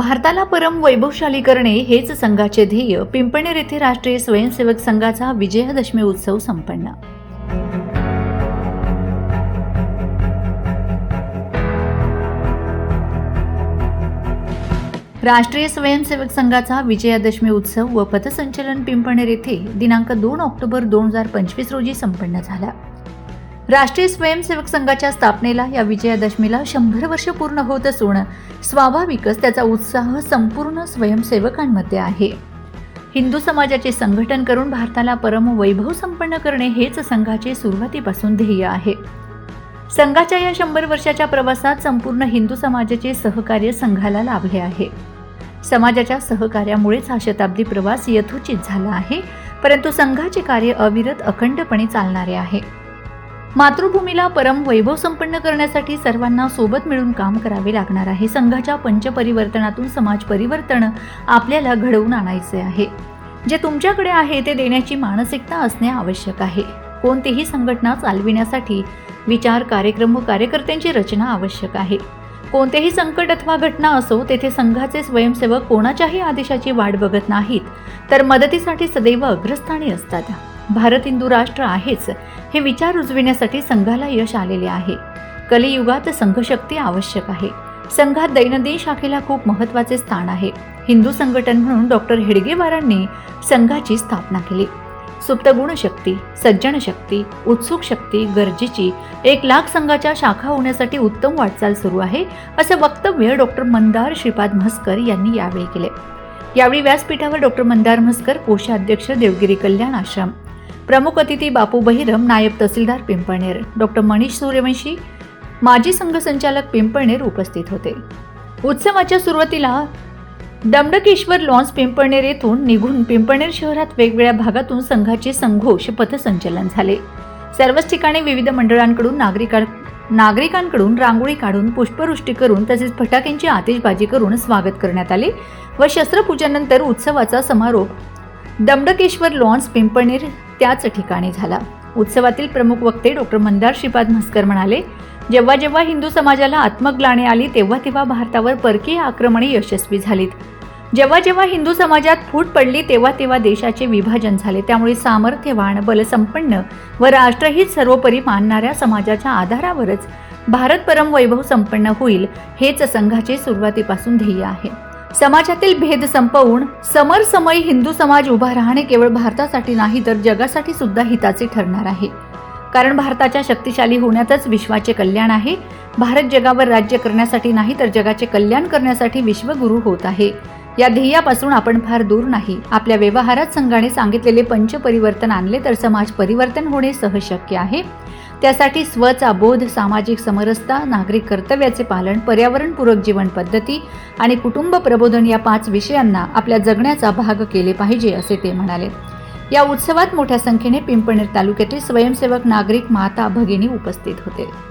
भारताला परम वैभवशाली करणे हेच संघाचे ध्येय. पिंपणेर येथे राष्ट्रीय स्वयंसेवक संघाचा विजयादशमी उत्सव संपन्न. राष्ट्रीय स्वयंसेवक संघाचा विजयादशमी उत्सव व पथसंचलन पिंपणेर येथे दिनांक दोन ऑक्टोबर दोन हजार पंचवीस रोजी संपन्न झाला. राष्ट्रीय स्वयंसेवक संघाच्या स्थापनेला या विजयादशमीला शंभर वर्ष पूर्ण होत असून स्वाभाविकच त्याचा उत्साह संपूर्ण स्वयंसेवकांमध्ये आहे. हिंदू समाजाचे संघटन करून भारताला परम वैभव संपन्न करणे हेच संघाचे सुरुवातीपासून ध्येय आहे. संघाच्या या शंभर वर्षाच्या प्रवासात संपूर्ण हिंदू समाजाचे सहकार्य संघाला लाभले आहे. समाजाच्या सहकार्यामुळेच हा शताब्दी प्रवास यथोचित झाला आहे परंतु संघाचे कार्य अविरत अखंडपणे चालणारे आहे. मातृभूमीला परम वैभव संपन्न करण्यासाठी सर्वांना सोबत मिळून काम करावे लागणार आहे. संघाच्या पंचपरिवर्तनातून समाज परिवर्तन आपल्याला घडवून आणायचे आहे. जे तुमच्याकडे आहे ते देण्याची मानसिकता असणे आवश्यक आहे. कोणतीही संघटना चालविण्यासाठी विचार कार्यक्रम व कार्यकर्त्यांची रचना आवश्यक आहे. कोणतेही संकट अथवा घटना असो तेथे संघाचे स्वयंसेवक कोणाच्याही आदेशाची वाट बघत नाहीत तर मदतीसाठी सदैव अग्रस्थानी असतात. भारत हिंदू राष्ट्र आहेच हे विचार रुजविण्यासाठी संघाला यश आलेले आहे. कलियुगात संघशक्ती आवश्यक आहे. संघात दैनंदिन शाखेला खूप महत्त्वाचे स्थान आहे. हिंदू संघटन म्हणून डॉक्टर हेडगेवारांनी संघाची स्थापना केली. सुप्त गुणशक्ती सज्जन शक्ती उत्सुक शक्ती गरजेची एक लाख संघाच्या शाखा होण्यासाठी उत्तम वाटचाल सुरू आहे असे वक्तव्य डॉक्टर मंदार श्रीपाद म्हस्कर यांनी यावेळी केले. यावेळी व्यासपीठावर डॉक्टर मंदार म्हस्कर कोषाध्यक्ष देवगिरी कल्याण आश्रम प्रमुख अतिथी बापू बहिरम नायब तहसीलदार पिंपळनेर. डॉक्टर मनीष सूर्यवंशी माजी संघ संचालक पिंपळनेर उपस्थित होते. उत्सवाच्या सुरुवातीला दमडकेश्वर लॉन्स पिंपळनेर येथून निघून पिंपळनेर शहरात वेगवेगळ्या भागातून संघाचे संघोष पथसंचलन झाले. सर्वच ठिकाणी विविध मंडळांकडून नागरिकां नागरिकांकडून रांगोळी काढून पुष्पवृष्टी करून तसेच फटाक्यांची आतिषबाजी करून स्वागत करण्यात आले व शस्त्रपूजनानंतर उत्सवाचा समारोप दमडकेश्वर लॉन्स पिंपळनेर त्याच ठिकाणी झाला. उत्सवातील प्रमुख वक्ते डॉक्टर मंदार श्रीपाद म्हस्कर म्हणाले जेव्हा जेव्हा हिंदू समाजाला आत्मग्लाणे आली तेव्हा तेव्हा भारतावर परकीय आक्रमणे यशस्वी झालीत. जेव्हा जेव्हा हिंदू समाजात फूट पडली तेव्हा तेव्हा देशाचे विभाजन झाले. त्यामुळे सामर्थ्यवान बलसंपन्न व राष्ट्रहित सर्वोपरी मानणाऱ्या समाजाच्या आधारावरच भारत परम वैभव संपन्न होईल हेच संघाचे सुरुवातीपासून ध्येय आहे. समाजातील भेद संपवून समरसमयी हिंदू समाज उभा राहणे केवळ भारतासाठी नाही तर जगासाठी सुद्धा हिताचे ठरणार आहे. कारण भारताच्या शक्तिशाली होण्यातच विश्वाचे कल्याण आहे. भारत जगावर राज्य करण्यासाठी नाही तर जगाचे कल्याण करण्यासाठी विश्वगुरू होत आहे. या ध्येयापासून आपण फार दूर नाही. आपल्या व्यवहारात संघाने सांगितलेले पंचपरिवर्तन आणले तर समाज परिवर्तन होणे सहज शक्य आहे. त्यासाठी स्वचा बोध सामाजिक समरसता नागरिक कर्तव्याचे पालन पर्यावरणपूरक जीवन पद्धती आणि कुटुंब प्रबोधन या पाच विषयांना आपल्या जगण्याचा भाग केले पाहिजे असे ते म्हणाले. या उत्सवात मोठ्या संख्येने पिंपणेर तालुक्यातील स्वयंसेवक नागरिक माता भगिनी उपस्थित होते.